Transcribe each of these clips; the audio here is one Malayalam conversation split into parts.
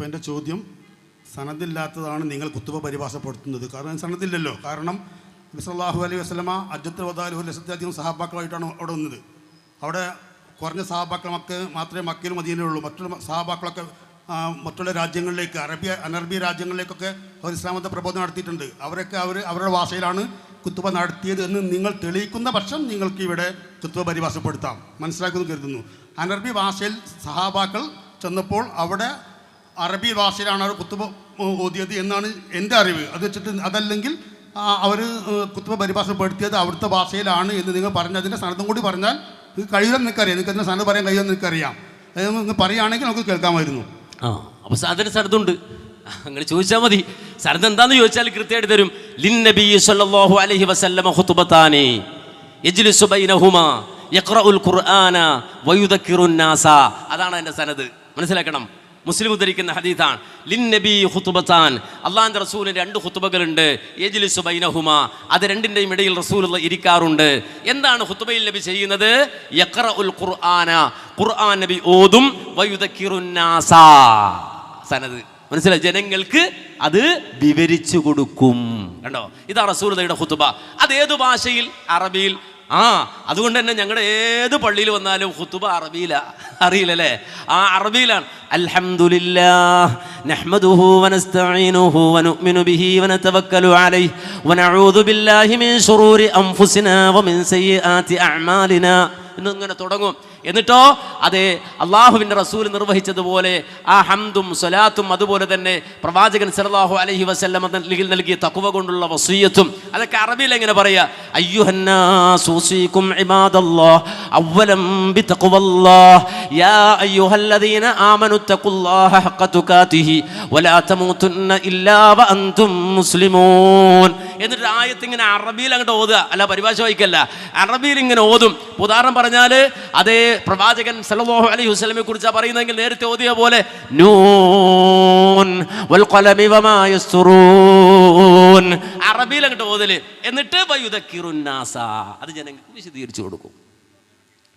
അപ്പോൾ എന്റെ ചോദ്യം സനദില്ലാത്തതാണ് നിങ്ങൾ കുത്തുബ പരിഭാഷപ്പെടുത്തുന്നത്. കാരണം സനദില്ലല്ലോ. കാരണം നബിസല്ലാഹു അലൈഹി വസ്ലമ അജത്തിൽ വദാലു ലക്ഷത്തിലധികം സഹാബാക്കളായിട്ടാണ് അവിടെ വന്നത് അവിടെ കുറഞ്ഞ സഹാബാക്കൾ മക്ക് മാത്രമേ മക്കയിലും മദീനയിലുള്ളൂ മറ്റുള്ള സഹാബാക്കളൊക്കെ മറ്റുള്ള രാജ്യങ്ങളിലേക്ക് അറബിയ അനറബി രാജ്യങ്ങളിലേക്കൊക്കെ അവർ ഇസ്ലാമത്തെ പ്രബോധനം നടത്തിയിട്ടുണ്ട്. അവരൊക്കെ അവർ അവരുടെ ഭാഷയിലാണ് കുത്തുബ നടത്തിയത് എന്ന് നിങ്ങൾ തെളിയിക്കുന്ന പക്ഷം നിങ്ങൾക്ക് ഇവിടെ കുത്തുബ പരിഭാഷപ്പെടുത്താം. മനസ്സിലാക്കുന്നു കരുതുന്നു. അനറബി ഭാഷയിൽ സഹാബാക്കൾ ചെന്നപ്പോൾ അവിടെ അറബി ഭാഷയിലാണ് അവർ കുത്തുബ ഓതിയത് എന്നാണ് എന്റെ അറിവ്. അത് വെച്ചിട്ട് അതല്ലെങ്കിൽ അവർ കുത്തുബ പരിഭാഷപ്പെടുത്തിയത് അവിടുത്തെ ഭാഷയിലാണ് എന്ന് നിങ്ങൾ പറഞ്ഞതിന്റെ സ്ഥലത്തും കൂടി പറഞ്ഞാൽ നിങ്ങൾക്ക് കഴിയുമെന്ന് നിനക്കറിയാം നിങ്ങൾക്ക് അതിന്റെ സനത് പറയാൻ കഴിയുമെന്ന് നിനക്കറിയാം അത് നിങ്ങൾ പറയുകയാണെങ്കിൽ നമുക്ക് കേൾക്കാമായിരുന്നു. ആ അപ്പോൾ അതിന് സ്ഥലത്തുണ്ട് അങ്ങനെ ചോദിച്ചാൽ മതി. സ്ഥലത്ത് എന്താണെന്ന് ചോദിച്ചാൽ കൃത്യമായിട്ട് തരും. ലിൻ നബി സല്ലല്ലാഹു അലൈഹി വസല്ലമ ഖുതുബതാനി യജ്ലിസു ബൈനഹുമാ യഖറഉൽ ഖുർആന വയുദക്കിറുൻ നാസ. അതാണ് എന്റെ സനത് മനസ്സിലാക്കണം? മുസ്ലിം ഉദ്ധരിക്കുന്ന ഹദീദാണ് ലിൻ നബി ഹുത്തുബത്താൻ അള്ളാഹിന്റെ റസൂലിന് രണ്ട് ഹുത്തുബകളുണ്ട് ഏജിലിസു ബൈനഹുമ. അത് രണ്ടിന്റെയും ഇടയിൽ റസൂൽ ഇരിക്കാറുണ്ട്. എന്താണ് ഹുത്തുബയിൽ നബി ചെയ്യുന്നത്? യക്ര ഉൽ ഖുർആന. ഖുർആൻ നബി ഓതും വയുദക്കിറുൻ നാസ. സനത് മനസ്സിലായി? ജനങ്ങൾക്ക് അത് വിവരിച്ചു കൊടുക്കും. കണ്ടോ? ഇതാ റസൂലതയുടെ ഹുത്തുബ അത് ഏതു ഭാഷയിൽ? അറബിയിൽ ആ അതുകൊണ്ട് തന്നെ ഞങ്ങളുടെ ഏത് പള്ളിയിൽ വന്നാലും ഹുത്തുബ അറബിയില. അറിയില്ലല്ലേ? ആ അറബിയിലാണ്. അൽഹംദുലില്ലാ നഹ്മദുഹു വനസ്തഈനുഹു വനുഅ്മിനു ബിഹി വനതവക്കലു അലൈഹി വനഊദു ബില്ലാഹി മിൻ ശുറൂരി അൻഫുസിനാ വമിൻ സയ്യിആതി അഅമാലിനാ. എന്നിങ്ങനെ തുടങ്ങും. എന്നിട്ടോ അതെ അള്ളാഹുവിന്റെ റസൂൽ നിർവഹിച്ചതുപോലെ ആ ഹംദും സ്വലാത്തും അതുപോലെ തന്നെ പ്രവാചകൻ സലാഹു അലഹി വസല്ലമ നൽകി നൽകിയ തക്കുവ കൊണ്ടുള്ള വസൂയത്തും അതൊക്കെ അറബിയിൽ എങ്ങനെ പറയാ? അയ്യുഹന്നാസൂസിക്കും ഇബാദല്ലാഹ് അവലം യാ അയ്യുഹല്ലദീന ആമനു തഖുല്ലാഹ വലാ ഇല്ലാ മുസ്ലിമൂൻ. എന്നിട്ട് ആയത്ത് ഇങ്ങനെ അറബിയിൽ അങ്ങോട്ട് ഓതുക. അല്ല പരിഭാഷ വായിക്കല്ല. അറബിയിൽ ഇങ്ങനെ ഓതും. ഉദാഹരണം പറഞ്ഞാൽ അതേ പ്രവാചകൻ സല്ലല്ലാഹു അലൈഹി വസല്ലമയെ കുറിച്ചാണ് പറയുന്നതെങ്കിൽ നേരത്തെ ഓതിയ പോലെ നൂൻ അറബിയിൽ അങ്ങോട്ട് ഓതൽ. എന്നിട്ട് അത് ജനങ്ങൾക്ക് വിശദീകരിച്ചു കൊടുക്കും.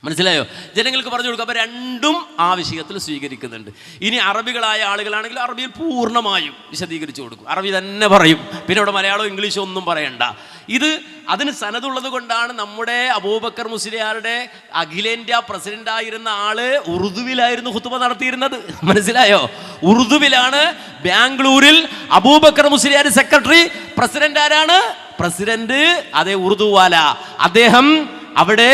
മനസ്സിലായോ? ജനങ്ങൾക്ക് പറഞ്ഞു കൊടുക്കുക അപ്പോൾ രണ്ടും ആവശ്യത്തിൽ സ്വീകരിക്കുന്നുണ്ട്. ഇനി അറബികളായ ആളുകളാണെങ്കിൽ അറബിയിൽ പൂർണമായും വിശദീകരിച്ചു കൊടുക്കും. അറബി തന്നെ പറയും. പിന്നെ ഇവിടെ മലയാളവും ഇംഗ്ലീഷോ ഒന്നും പറയണ്ട. ഇത് അതിന് സനതുള്ളത് കൊണ്ടാണ് നമ്മുടെ അബൂബക്കർ മുസ്ലിയാരുടെ അഖിലേന്ത്യാ പ്രസിഡന്റായിരുന്ന ആൾ ഉറുദുവിലായിരുന്നു ഹുത്തുബ നടത്തിയിരുന്നത്. മനസ്സിലായോ? ഉറുദുവിലാണ് ബാംഗ്ലൂരിൽ അബൂബക്കർ മുസ്ലിയാർ സെക്രട്ടറി. പ്രസിഡന്റ് ആരാണ്? പ്രസിഡന്റ് അതേ ഉറുദുവാല. അദ്ദേഹം അവിടെ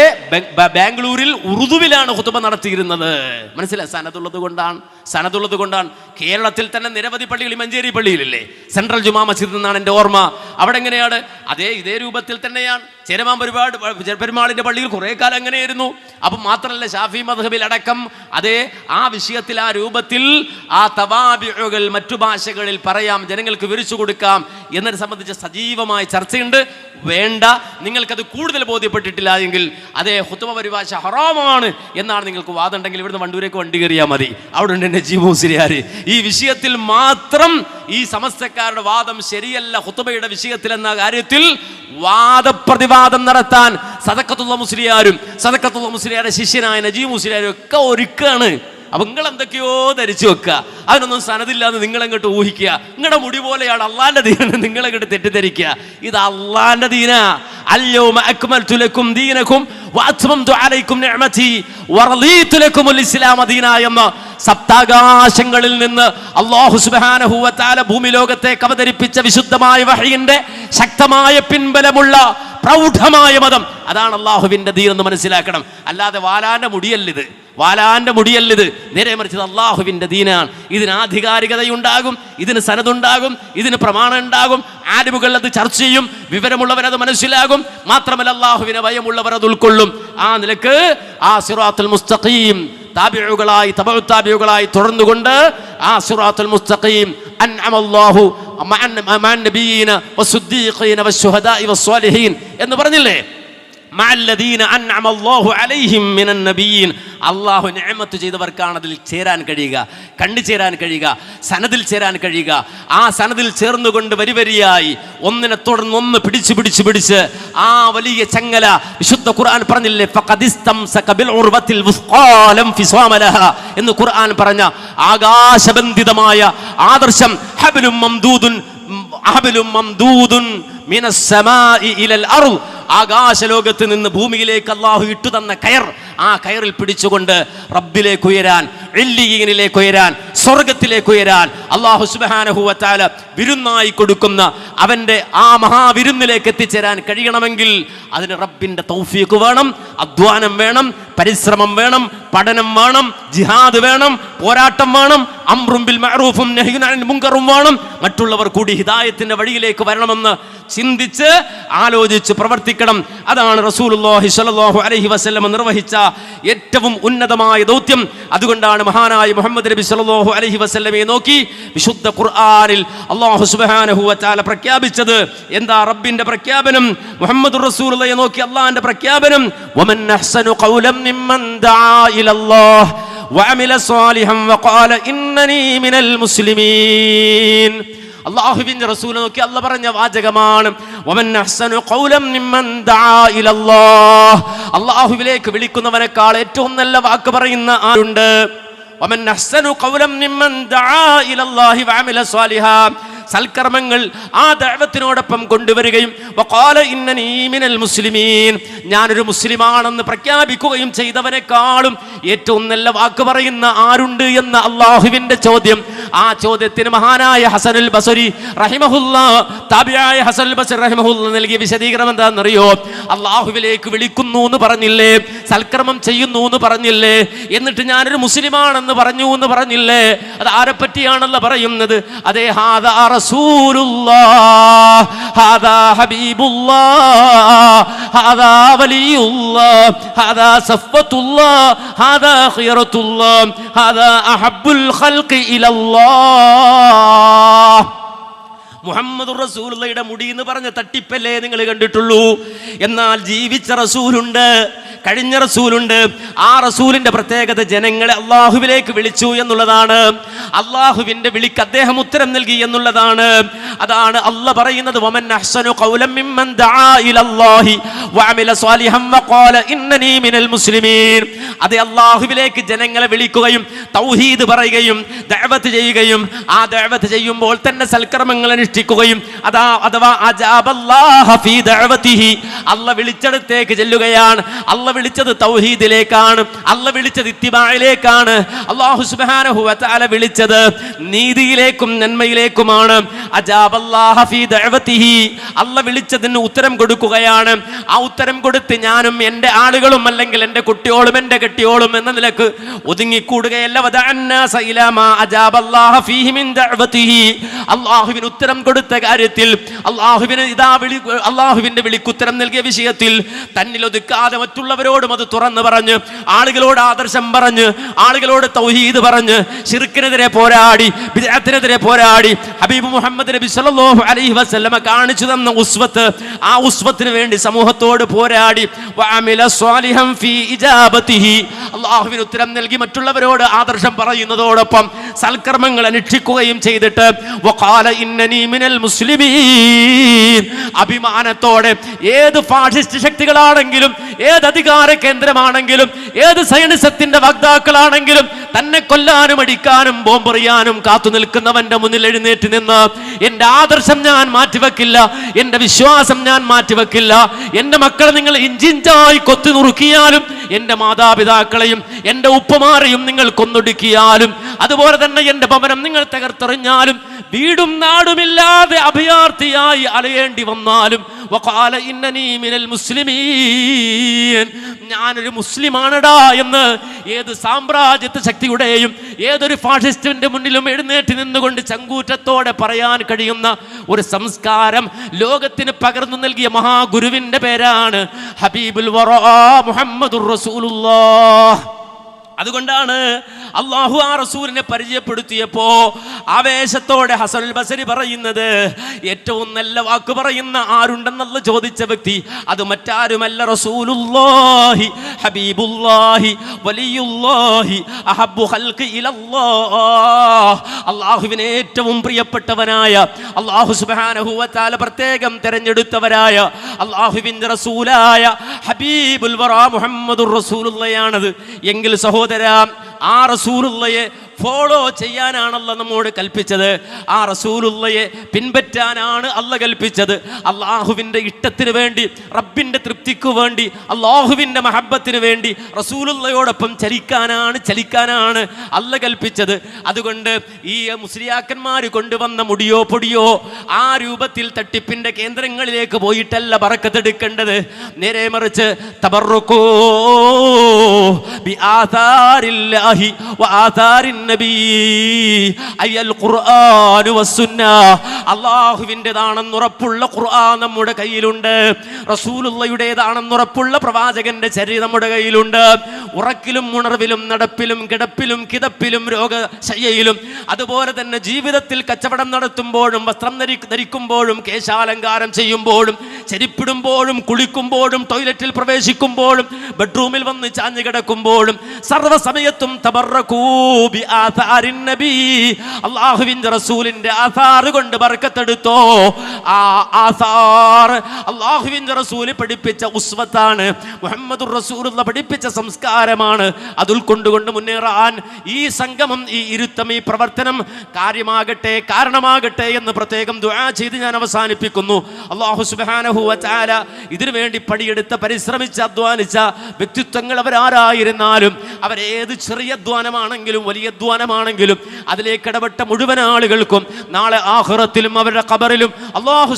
ബാംഗ്ലൂരിൽ ഉറുദുവിലാണ് ഹുത്തുബ നടത്തിയിരുന്നത്. മനസ്സിലായി സനതുള്ളത് കൊണ്ടാണ്. സനതുള്ളത് കൊണ്ടാണ്. കേരളത്തിൽ തന്നെ നിരവധി പള്ളികൾ മഞ്ചേരി പള്ളിയിലില്ലേ? സെൻട്രൽ ജുമാ മസ്ജിദ് എന്നാണ് എന്റെ ഓർമ്മ. അവിടെ എങ്ങനെയാണ്? അതേ ഇതേ രൂപത്തിൽ തന്നെയാണ്. ചേരമാൻ പരിപാട് പെരുമാളിന്റെ പള്ളിയിൽ കുറേ കാലം അങ്ങനെയായിരുന്നു അപ്പം മാത്രമല്ല ഷാഫി മധബിൽ അടക്കം അതേ ആ വിഷയത്തിൽ ആ രൂപത്തിൽ ആ തവാബികൾ മറ്റു ഭാഷകളിൽ പറയാം ജനങ്ങൾക്ക് വിരിച്ചു കൊടുക്കാം എന്നതിനെ സംബന്ധിച്ച് സജീവമായ ചർച്ചയുണ്ട്. വേണ്ട. നിങ്ങൾക്കത് കൂടുതൽ ബോധ്യപ്പെട്ടിട്ടില്ല എങ്കിൽ അതേ ഹുത്തുമ പരിഭാഷ ഹറാമാണ് എന്നാണ് നിങ്ങൾക്ക് വാദമുണ്ടെങ്കിൽ ഇവിടുന്ന് വണ്ടൂരേക്ക് വണ്ടി കയറിയാൽ മതി. അവിടെ ഉണ്ട് എന്റെ ജീവൂസിരിയാർ ഈ വിഷയത്തിൽ മാത്രം ഈ സമസ്തക്കാരുടെ വാദം ശരിയല്ല. ഹുത്തുമയുടെ വിഷയത്തിൽ എന്ന കാര്യത്തിൽ വാദപ്രതിവാദം നടത്താൻ സദക്കത്തുള്ള മുസ്ലിയാരും സദക്കത്തുള്ള മുസ്ലിയാരുടെ ശിഷ്യനായ നജീബ് മുസ്ലിയാരും ഒക്കെ ഒരുക്കാണ്. അപ്പൊ നിങ്ങൾ എന്തൊക്കെയോ ധരിച്ചു വെക്കുക. അതിനൊന്നും സനതില്ലാന്ന് നിങ്ങൾ അങ്ങോട്ട് ഊഹിക്കുക. നിങ്ങളുടെ മുടി പോലെയാണ് അള്ളാന്റെ ദീന നിങ്ങളെങ്ങോട്ട് തെറ്റിദ്ധരിക്കുക. ഇത് അള്ളാന്റെ ദീന. അല്യോമ അക്മൽ തുലക്കും ദീനക്കും എന്ന സപ്താകാശങ്ങളിൽ നിന്ന് വ ഭൂമി ലോകത്തേക്ക് അവതരിപ്പിച്ച വിശുദ്ധമായ വഹയിന്റെ ശക്തമായ പിൻബലമുള്ള പ്രൗഢമായ മതം. അതാണ് അള്ളാഹുവിന്റെ ദീൻ എന്ന് മനസ്സിലാക്കണം. അല്ലാതെ വാലാന്റെ മുടിയല്ലിത്. വാലാന്റെ മുടിയല്ലിത്. നേരെ മറിച്ചത് അള്ളാഹുവിന്റെ ദീനാണ്. ഇതിന് ആധികാരികതയുണ്ടാകും ഇതിന് സനതുണ്ടാകും ഇതിന് പ്രമാണം ഉണ്ടാകും ആരുമുകൾ അത് ചർച്ച ചെയ്യും വിവരമുള്ളവർ അത് മനസ്സിലാകും. മാത്രമല്ല അള്ളാഹുവിനെ ഭയമുള്ളവർ അത് ഉൾക്കൊള്ളും. ആ നിലയ്ക്ക് ആ സിറാത്തുൽ മുസ്തഖീം താബിഴുകളായി താബിഴുകളായി തുടർന്നുകൊണ്ട് ആ സിറാത്തുൽ മുസ്തഖീം അൻഅമല്ലാഹു മഅൻ നബിയീന വസ്സുദ്ദീഖീന വശുഹദാഇ വസ്സാലിഹീൻ എന്ന് പറഞ്ഞില്ലേ? മഅല്ലദീന അൻഅമ അല്ലാഹു അലൈഹിം മിനൻ നബിയീൻ അള്ളാഹു നിഅമത്ത് ചെയ്തവർക്കാണ് അതിൽ ചേരാൻ കഴിയുക കണ്ടു ചേരാൻ കഴിയുക സനദിൽ ചേരാൻ കഴിയുക. ആ സനദിൽ ചേർന്നുകൊണ്ട് വരിവരിയായി ഒന്നിനെ തുടർന്ന് ഒന്ന് പിടിച്ച് പിടിച്ച് പിടിച്ച് ആ വലിയ ചങ്ങല വിശുദ്ധ ഖുർആൻ പറഞ്ഞില്ലേ എന്ന് ഖുർആൻ പറഞ്ഞ ആകാശബന്ധിതമായ ആദർശം ഹബലും മംദൂദുൻ ഹബലും മംദൂദുൻ മിനസ് സമാഇ ഇലൽ അർൾ ആകാശലോകത്ത് നിന്ന് ഭൂമിയിലേക്ക് അള്ളാഹു ഇട്ടു തന്ന കയർ ആ കയറിൽ പിടിച്ചുകൊണ്ട് റബ്ബിലേക്ക് ഉയരാൻ എല്ലിയിലേക്ക് ഉയരാൻ സ്വർഗത്തിലേക്ക് ഉയരാൻ അള്ളാഹു സുബാനഹുവത്താല വിരുന്നായി കൊടുക്കുന്ന അവന്റെ ആ മഹാവിരുന്നിലേക്ക് എത്തിച്ചേരാൻ കഴിയണമെങ്കിൽ അതിന് റബ്ബിന്റെ തൗഫീക്ക് വേണം അധ്വാനം വേണം പരിശ്രമം വേണം പഠനം വേണം ജിഹാദ് വേണം പോരാട്ടം വേണം അമ്രുംബിൽ മഹറൂഫും മുങ്കറും വേണം. മറ്റുള്ളവർ കൂടി ഹിദായത്തിന്റെ വഴിയിലേക്ക് വരണമെന്ന് ചിന്തിച്ച് ആലോചിച്ച് പ്രവർത്തിക്കണം അതാണ് റസൂലുള്ളാഹി സ്വല്ലല്ലാഹു അലൈഹി വസല്ലം നിർവഹിച്ച ഏറ്റവും ഉന്നതമായ ദൗത്യം അതുകൊണ്ടാണ് മഹാനായ മുഹമ്മദ് നബി സല്ലല്ലാഹു അലൈഹി വസല്ലമയെ നോക്കി വിശുദ്ധ ഖുർആനിൽ അല്ലാഹു സുബ്ഹാനഹു വ തആല പ്രഖ്യാപിച്ചത് എന്താ റബ്ബിന്റെ പ്രഖ്യാപനം മുഹമ്മദ് റസൂലുള്ളയെ നോക്കി അള്ളാഹിന്റെ പ്രഖ്യാപനം വമൻ അഹ്സനു ഖൗലം മിമ്മൻ ദആ ഇലല്ലാഹ് وعمل صالحا وقال إنني من المسلمين അള്ളാഹുവിന്റെ റസൂൽ നോക്കി അല്ല പറഞ്ഞ വാചകമാണ്. അള്ളാഹുവിലേക്ക് വിളിക്കുന്നവനേക്കാൾ ഏറ്റവും നല്ല വാക്ക് പറയുന്ന ആരുണ്ട്? വമൻ قولا ممن دعا ദആ الله وعمل സ്വാലിഹാ. സൽക്കർമ്മങ്ങൾ ആ ദൈവത്തിനോടൊപ്പം കൊണ്ടുവരികയും മുസ്ലിമീൻ ഞാനൊരു മുസ്ലിമാണെന്ന് പ്രഖ്യാപിക്കുകയും ചെയ്തവനേക്കാളും ഏറ്റവും നല്ല വാക്ക് പറയുന്ന ആരുണ്ട് എന്ന അള്ളാഹുവിന്റെ ചോദ്യം. ആ ചോദ്യത്തിന് മഹാനായ ഹസനുൽ ബസരി റഹിമഹുല്ല ബസരി നൽകിയ വിശദീകരണം എന്താണെന്നറിയോ? അള്ളാഹുവിലേക്ക് വിളിക്കുന്നു എന്ന് പറഞ്ഞില്ലേ? സൽക്രമം ചെയ്യുന്നു എന്ന് പറഞ്ഞില്ലേ? എന്നിട്ട് ഞാനൊരു മുസ്ലിമാണെന്ന് പറഞ്ഞു എന്ന് പറഞ്ഞില്ലേ? അത് ആരെപ്പറ്റിയാണല്ലോ പറയുന്നത്? അതേ ഹാദാ റസൂലുള്ളാഹ്. ഹാദാ ഹബീബുള്ളാഹ്. ഹാദാ വലിയുള്ളാഹ്. ഹാദാ സഫ്വത്തുള്ളാഹ്. ഹാദാ ഖിറത്തുള്ളാഹ് ഹാദാ അഹബ്ബുൽ ഖൽഖി ഇലല്ലാഹ്. മുഹമ്മദ് റസൂലുള്ളയുടെ മുടി എന്ന് പറഞ്ഞ തട്ടിപ്പല്ലേ നിങ്ങൾ കണ്ടിട്ടുള്ളൂ. എന്നാൽ ജീവിച്ച റസൂലുണ്ട് കഴിഞ്ഞ റസൂലുണ്ട്. ആ റസൂലിന്റെ പ്രത്യേകത ജനങ്ങളെ അള്ളാഹുവിലേക്ക് വിളിച്ചു എന്നുള്ളതാണ്. അള്ളാഹുവിന്റെ വിളിക്ക് അദ്ദേഹം ഉത്തരം നൽകി എന്നുള്ളതാണ്. അതാണ് അല്ല പറയുന്നത് വമൻ മിമ്മൻ ദആ ഇലല്ലാഹി വഅമില സ്വാലിഹൻ വഖാല ഇന്നനീ മിനൽ മുസ്ലിമീൻ. അതെ അള്ളാഹുവിലേക്ക് ജനങ്ങളെ വിളിക്കുകയും തൗഹീദ് പറയുകയും ദേവത്ത് ചെയ്യുകയും ആ ദേവത്ത് ചെയ്യുമ്പോൾ തന്നെ സൽക്കർമ്മങ്ങൾ അനുഷ്ഠിക്കുകയും അതാ അഥവാ അല്ല വിളിച്ചെടുത്തേക്ക് ചെല്ലുകയാണ്. അല്ല വിളിച്ചത് തൗഹീദിലേക്കാണ്. അല്ല വിളിച്ചത് ഇത്തിബായിലേക്കാണ്. അള്ളാഹു സുബ്ഹാനഹു വ വിളിച്ചത് നീതിയിലേക്കും നന്മയിലേക്കുമാണ്. അല്ല വിളിച്ചതിന് ഉത്തരം കൊടുക്കുകയാണ്. ആ ഉത്തരം കൊടുത്ത് ഞാനും എന്റെ ആളുകളും അല്ലെങ്കിൽ എന്റെ കുട്ടിയോളും എന്റെ കെട്ടിയോളും എന്ന നിലയ്ക്ക് ഒതുങ്ങിക്കൂടുകയല്ല. അള്ളാഹുവിന് ഉത്തരം കൊടുത്ത കാര്യത്തിൽ അള്ളാഹുവിന് ഇതാ വിളി അള്ളാഹുവിന്റെ വിളിക്കുത്തരം നൽകിയ വിഷയത്തിൽ തന്നിൽ ഒതുക്കാതെ മറ്റുള്ളവരോടും അത് തുറന്നു പറഞ്ഞ് ആളുകളോട് ആദർശം പറഞ്ഞ് ആളുകളോട് തൗഹീദ് പറഞ്ഞ് ഷിർക്കിനെതിരെ പോരാടി ബിദ്അത്തിനെതിരെ പോരാടി ഹബീബ് മുഹമ്മദ് നബി സല്ലല്ലാഹു അലൈഹി വസല്ലമ കാണിച്ചു തന്ന ഉസ്വത്ത് ആ ഉസ്വത്തിന് വേണ്ടി സമൂഹത്തോട് പോരാടി. ഫീ ഇജാബതിഹി അള്ളാഹുവിന് ഉത്തരം നൽകി മറ്റുള്ളവരോട് ആദർശം പറയുന്നതോടൊപ്പം സൽക്കർമ്മങ്ങൾ അനുഷ്ഠിക്കുകയും ചെയ്തിട്ട് അഭിമാനത്തോടെ ഏത് ഫാഷിസ്റ്റ് ശക്തികളാണെങ്കിലും ഏത് അധികാര കേന്ദ്രമാണെങ്കിലും ഏത് സൈനിസത്തിന്റെ വക്താക്കളാണെങ്കിലും തന്നെ കൊല്ലാനും അടിക്കാനും ബോംബെറിയാനും കാത്തു നിൽക്കുന്നവന്റെ മുന്നിൽ എഴുന്നേറ്റ് നിന്ന് എന്റെ ആദർശം ഞാൻ മാറ്റിവെക്കില്ല എന്റെ വിശ്വാസം ഞാൻ മാറ്റിവെക്കില്ല എന്റെ മക്കളെ നിങ്ങൾ ഇഞ്ചിഞ്ചായി കൊത്തി നുറുക്കിയാലും എന്റെ മാതാപിതാക്കളെയും എന്റെ ഉപ്പമാരെയും നിങ്ങൾ കൊന്നൊടുക്കിയാലും അതുപോലെ തന്നെ എന്റെ ഭവനം നിങ്ങൾ തകർത്തെറിഞ്ഞാലും വീടും നാടുമില്ലാതെ അഭയാർത്ഥിയായി അലയേണ്ടി വന്നാലും ഞാനൊരു മുസ്ലിമാണടാ എന്ന് ഏത് സാമ്രാജ്യത്വ ശക്തിയുടെയും ഏതൊരു ഫാഷിസ്റ്റിന്റെ മുന്നിലും എഴുന്നേറ്റ് നിന്നുകൊണ്ട് ചങ്കൂറ്റത്തോടെ പറയാൻ കഴിയുന്ന ഒരു സംസ്കാരം ലോകത്തിന് പകർന്നു നൽകിയ മഹാഗുരുവിന്റെ പേരാണ് ഹബീബുൽ വറ മുഹമ്മദുർ റസൂലുള്ളാഹ്. അതുകൊണ്ടാണ് അള്ളാഹു ആ റസൂലിനെ പരിചയപ്പെടുത്തിയപ്പോ ആവേശത്തോടെ ഹസനുൽ ബസരി പറയുന്നത് ഏറ്റവും നല്ല വാക്ക് പറയുന്ന ആരുണ്ടെന്നുള്ള ചോദിച്ച വ്യക്തി അത് മറ്റാരുമല്ല റസൂലുള്ളാഹി ഹബീബുല്ലാഹി വലിയുല്ലാഹി അഹബ്ബു ഹൽക്ക് അള്ളാഹുവിനെ ഏറ്റവും പ്രിയപ്പെട്ടവനായ അള്ളാഹു തആല പ്രത്യേകം തിരഞ്ഞെടുത്തവരായ അള്ളാഹുവിന്റെ റസൂലായ ഹബീബുൽ മുഹമ്മദുർ റസൂലുള്ളയാണത്. എങ്കിൽ സഹോദര ആ റസൂലുള്ളയെ ഫോളോ ചെയ്യാനാണല്ലോ നമ്മോട് കൽപ്പിച്ചത്. ആ റസൂലുള്ളയെ പിൻപറ്റാനാണ് അല്ല കൽപ്പിച്ചത്. അള്ളാഹുവിന്റെ ഇഷ്ടത്തിന് വേണ്ടി റബ്ബിന്റെ തൃപ്തിക്ക് വേണ്ടി അള്ളാഹുവിന്റെ മഹബത്തിന് വേണ്ടി റസൂലുള്ളയോടൊപ്പം ചലിക്കാനാണ് ചലിക്കാനാണ് അല്ല കൽപ്പിച്ചത്. അതുകൊണ്ട് ഈ മുസ്ലിയാക്കന്മാർ കൊണ്ടുവന്ന മുടിയോ പൊടിയോ ആ രൂപത്തിൽ തട്ടിപ്പിന്റെ കേന്ദ്രങ്ങളിലേക്ക് പോയിട്ടല്ല പറക്കത്തെടുക്കേണ്ടത്. നേരെ മറിച്ച് തബറുക്കോ ആധാരില്ലാഹി ആധാരിൻ നബി അയ്യൽ ഖുർആനു വസ്സുന്ന അള്ളാഹുവിന്റെതാണെന്നുറപ്പുള്ള ഖുർആൻ നമ്മുടെ കയ്യിലുണ്ട്. റസൂലുള്ളയുടേതാണെന്ന് ഉറപ്പുള്ള പ്രവാചകന്റെ ചരി നമ്മുടെ കയ്യിലുണ്ട്. ഉറക്കിലും ഉണർവിലും നടപ്പിലും കിടപ്പിലും കിതപ്പിലും രോഗശയ്യയിലും അതുപോലെ തന്നെ ജീവിതത്തിൽ കച്ചവടം നടത്തുമ്പോഴും വസ്ത്രം ധരി ധരിക്കുമ്പോഴും കേശാലങ്കാരം ചെയ്യുമ്പോഴും ചെരിപ്പിടുമ്പോഴും കുളിക്കുമ്പോഴും ടോയ്ലറ്റിൽ പ്രവേശിക്കുമ്പോഴും ബെഡ്റൂമിൽ വന്ന് ചാഞ്ഞു കിടക്കുമ്പോഴും സർവസമയത്തും അള്ളാഹുവിന്റെ റസൂലിന്റെ ആധാറ് കൊണ്ട് ബർക്കത്തെടുത്തോ. ആ ആധാർ അള്ളാഹുവിന്റെ റസൂൽ പഠിപ്പിച്ച ഉസ്വത്താണ്. മുഹമ്മദ് റസൂലുള്ള പഠിപ്പിച്ച സംസ്കാരമാണ്. അത് ഉൾക്കൊണ്ടുകൊണ്ട് മുന്നേറാൻ ഈ സംഗമം ഈ ഇരുത്തം ഈ പ്രവർത്തനം കാര്യമാകട്ടെ കാരണമാകട്ടെ എന്ന് പ്രത്യേകം ദുആ ചെയ്ത് ഞാൻ അവസാനിപ്പിക്കുന്നു. അള്ളാഹു സുബ്ഹാനഹു തആല ഇതിനു വേണ്ടി പണിയെടുത്ത പരിശ്രമിച്ച അധ്വാനിച്ച വ്യക്തിത്വങ്ങൾ അവരാരായിരുന്നാലും അവരേത് ചെറിയ അധ്വാനമാണെങ്കിലും വലിയ അധ്വാനമാണെങ്കിലും അതിലേക്ക് ഇടപെട്ട മുഴുവൻ ആളുകൾക്കും നാളെ ആഹുറത്തിലും അവരുടെ ഖബറിലും അള്ളാഹു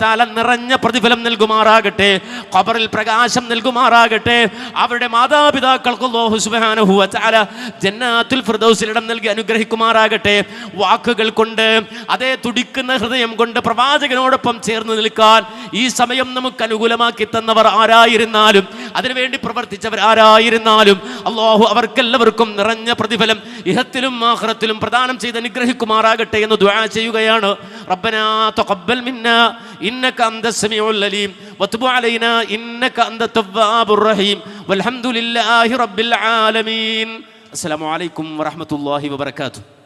തആല നിറഞ്ഞ പ്രതിഫലം നൽകുമാറാകട്ടെ ഖബറിൽ പ്രകാശം നൽകുമാറാകട്ടെ അവരുടെ മാതാപിതാക്കൾക്ക് അള്ളാഹു തആല ജന്നാത്തുൽ ഫിർദൗസിൽ ഇടം നൽകി അനുഗ്രഹിക്കുമാറാകട്ടെ. വാക്കുകൾ കൊണ്ട് അതേ തുടിക്കുന്ന ഹൃദയം കൊണ്ട് പ്രവാചകനോടൊപ്പം ചേർന്ന് നിൽക്കാൻ ഈ സമയം നമുക്ക് അനുകൂലമാക്കി തന്നവർ ആരായിരുന്നാലും അതിനുവേണ്ടി പ്രവർത്തിച്ചവർ ആരായിരുന്നാലും അള്ളാഹു അവർക്കെല്ലാവർക്കും നിറഞ്ഞ പ്രതിഫലം ഇഹത്തിലും ആഹ്റത്തിലും പ്രദാനം ചെയ്ത് അനുഗ്രഹിക്കുമാറാകട്ടെ എന്ന് ദ്വാ ചെയ്യുകയാണ്. റബ്ബനാ തഖബ്ബൽ മിന്നാ വബറകാതുഹു.